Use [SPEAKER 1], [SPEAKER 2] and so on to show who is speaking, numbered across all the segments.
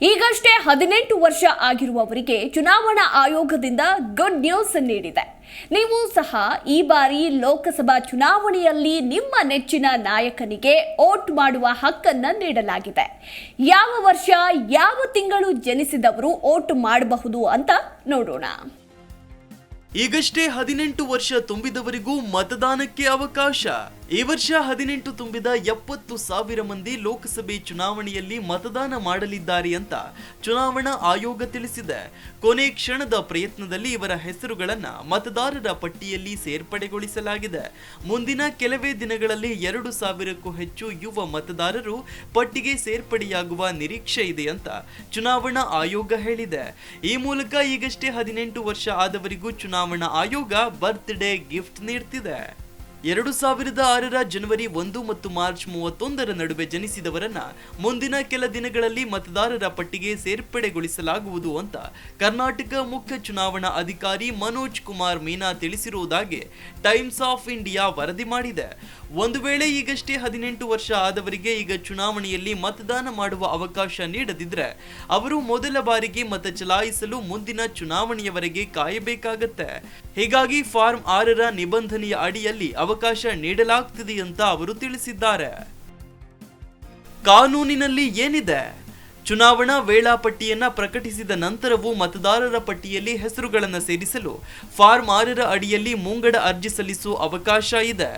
[SPEAKER 1] ಈಗಷ್ಟೇ ಹದಿನೆಂಟು ವರ್ಷ ಆಗಿರುವವರಿಗೆ ಚುನಾವಣಾ ಆಯೋಗದಿಂದ ಗುಡ್ ನ್ಯೂಸ್ ನೀಡಿದೆ. ನೀವು ಸಹ ಈ ಬಾರಿ ಲೋಕಸಭಾ ಚುನಾವಣೆಯಲ್ಲಿ ನಿಮ್ಮ ನೆಚ್ಚಿನ ನಾಯಕನಿಗೆ ಓಟ್ ಮಾಡುವ ಹಕ್ಕನ್ನು ನೀಡಲಾಗಿದೆ. ಯಾವ ವರ್ಷ, ಯಾವ ತಿಂಗಳು ಜನಿಸಿದವರು ಓಟ್ ಮಾಡಬಹುದು ಅಂತ ನೋಡೋಣ.
[SPEAKER 2] ಈಗಷ್ಟೇ ಹದಿನೆಂಟು ವರ್ಷ ತುಂಬಿದವರಿಗೂ ಮತದಾನಕ್ಕೆ ಅವಕಾಶ. ಈ ವರ್ಷ ಹದಿನೆಂಟು ತುಂಬಿದ ಎಪ್ಪತ್ತು ಸಾವಿರ ಮಂದಿ ಲೋಕಸಭೆ ಚುನಾವಣೆಯಲ್ಲಿ ಮತದಾನ ಮಾಡಲಿದ್ದಾರೆ ಅಂತ ಚುನಾವಣಾ ಆಯೋಗ ತಿಳಿಸಿದೆ. ಕೊನೆ ಕ್ಷಣದ ಪ್ರಯತ್ನದಲ್ಲಿ ಇವರ ಹೆಸರುಗಳನ್ನು ಮತದಾರರ ಪಟ್ಟಿಯಲ್ಲಿ ಸೇರ್ಪಡೆಗೊಳಿಸಲಾಗಿದೆ. ಮುಂದಿನ ಕೆಲವೇ ದಿನಗಳಲ್ಲಿ ಎರಡು ಸಾವಿರಕ್ಕೂ ಹೆಚ್ಚು ಯುವ ಮತದಾರರು ಪಟ್ಟಿಗೆ ಸೇರ್ಪಡೆಯಾಗುವ ನಿರೀಕ್ಷೆ ಇದೆ ಅಂತ ಚುನಾವಣಾ ಆಯೋಗ ಹೇಳಿದೆ. ಈ ಮೂಲಕ ಈಗಷ್ಟೇ ಹದಿನೆಂಟು ವರ್ಷ ಆದವರಿಗೂ ಚುನಾವಣಾ ಆಯೋಗ ಬರ್ತ್ಡೇ ಗಿಫ್ಟ್ ನೀಡ್ತಿದೆ. ಎರಡು ಸಾವಿರದ ಆರರ ಜನವರಿ ಒಂದು ಮತ್ತು ಮಾರ್ಚ್ ಮೂವತ್ತೊಂದರ ನಡುವೆ ಜನಿಸಿದವರನ್ನ ಮುಂದಿನ ಕೆಲ ದಿನಗಳಲ್ಲಿ ಮತದಾರರ ಪಟ್ಟಿಗೆ ಸೇರ್ಪಡೆಗೊಳಿಸಲಾಗುವುದು ಅಂತ ಕರ್ನಾಟಕ ಮುಖ್ಯ ಚುನಾವಣಾ ಅಧಿಕಾರಿ ಮನೋಜ್ ಕುಮಾರ್ ಮೀನಾ ತಿಳಿಸಿರುವುದಾಗಿ ಟೈಮ್ಸ್ ಆಫ್ ಇಂಡಿಯಾ ವರದಿ ಮಾಡಿದೆ. ಒಂದು ವೇಳೆ ಈಗಷ್ಟೇ ಹದಿನೆಂಟು ವರ್ಷ ಆದವರಿಗೆ ಈಗ ಚುನಾವಣೆಯಲ್ಲಿ ಮತದಾನ ಮಾಡುವ ಅವಕಾಶ ನೀಡದಿದ್ರೆ ಅವರು ಮೊದಲ ಬಾರಿಗೆ ಮತ ಚಲಾಯಿಸಲು ಮುಂದಿನ ಚುನಾವಣೆಯವರೆಗೆ ಕಾಯಬೇಕಾಗತ್ತೆ. ಹೀಗಾಗಿ ಫಾರ್ಮ್ ಆರರ ನಿಬಂಧನೆಯ ಅಡಿಯಲ್ಲಿ ಅವಕಾಶ ನೀಡಲಾಗ್ತಿದೆ ಅಂತ ಅವರು ತಿಳಿಸಿದ್ದಾರೆ. ಕಾನೂನಿನಲ್ಲಿ ಏನಿದೆ? ಚುನಾವಣಾ ವೇಳಾಪಟ್ಟಿಯನ್ನ ಪ್ರಕಟಿಸಿದ ನಂತರವೂ ಮತದಾರರ ಪಟ್ಟಿಯಲ್ಲಿ ಹೆಸರುಗಳನ್ನು ಸೇರಿಸಲು ಫಾರ್ಮ್ ಆರರ ಅಡಿಯಲ್ಲಿ ಮುಂಗಡ ಅರ್ಜಿ ಸಲ್ಲಿಸುವ ಅವಕಾಶ ಇದೆ.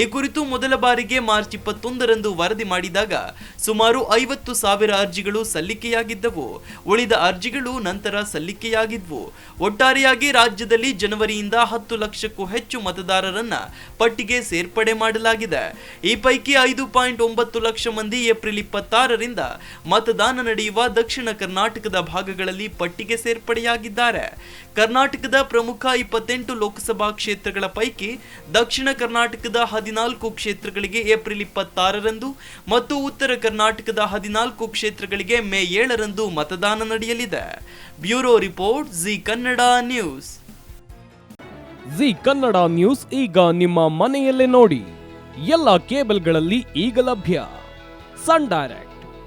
[SPEAKER 2] ಈ ಕುರಿತು ಮೊದಲ ಬಾರಿಗೆ ಮಾರ್ಚ್ ಇಪ್ಪತ್ತೊಂದರಂದು ವರದಿ ಮಾಡಿದಾಗ ಸುಮಾರು ಐವತ್ತು ಸಾವಿರ ಅರ್ಜಿಗಳು ಸಲ್ಲಿಕೆಯಾಗಿದ್ದವು. ಉಳಿದ ಅರ್ಜಿಗಳು ನಂತರ ಸಲ್ಲಿಕೆಯಾಗಿದ್ವು. ಒಟ್ಟಾರೆಯಾಗಿ ರಾಜ್ಯದಲ್ಲಿ ಜನವರಿಯಿಂದ ಹತ್ತು ಲಕ್ಷಕ್ಕೂ ಹೆಚ್ಚು ಮತದಾರರನ್ನ ಪಟ್ಟಿಗೆ ಸೇರ್ಪಡೆ ಮಾಡಲಾಗಿದೆ. ಈ ಪೈಕಿ ಐದು ಪಾಯಿಂಟ್ ಒಂಬತ್ತು ಲಕ್ಷ ಮಂದಿ ಏಪ್ರಿಲ್ ಇಪ್ಪತ್ತಾರರಿಂದ ಮತದಾನ ನಡೆಯುವ ದಕ್ಷಿಣ ಕರ್ನಾಟಕದ ಭಾಗಗಳಲ್ಲಿ ಪಟ್ಟಿಗೆ ಸೇರ್ಪಡೆಯಾಗಿದ್ದಾರೆ. ಕರ್ನಾಟಕದ ಪ್ರಮುಖ ಇಪ್ಪತ್ತೆಂಟು ಲೋಕಸಭಾ ಕ್ಷೇತ್ರಗಳ ಪೈಕಿ ದಕ್ಷಿಣ ಕರ್ನಾಟಕದ ಹದಿನಾಲ್ಕು ಕ್ಷೇತ್ರಗಳಿಗೆ ಏಪ್ರಿಲ್ ಇಪ್ಪತ್ತಾರರಂದು ಮತ್ತು ಉತ್ತರ ಕರ್ನಾಟಕದ ಹದಿನಾಲ್ಕು ಕ್ಷೇತ್ರಗಳಿಗೆ ಮೇ ಏಳರಂದು ಮತದಾನ ನಡೆಯಲಿದೆ. Bureau report Zee Kannada news.
[SPEAKER 3] Zee Kannada news ಈಗ ನಿಮ್ಮ ಮನೆಯಲ್ಲೇ ನೋಡಿ. ಎಲ್ಲ ಕೇಬಲ್ಗಳಲ್ಲಿ ಈಗ ಲಭ್ಯ. Sun Direct.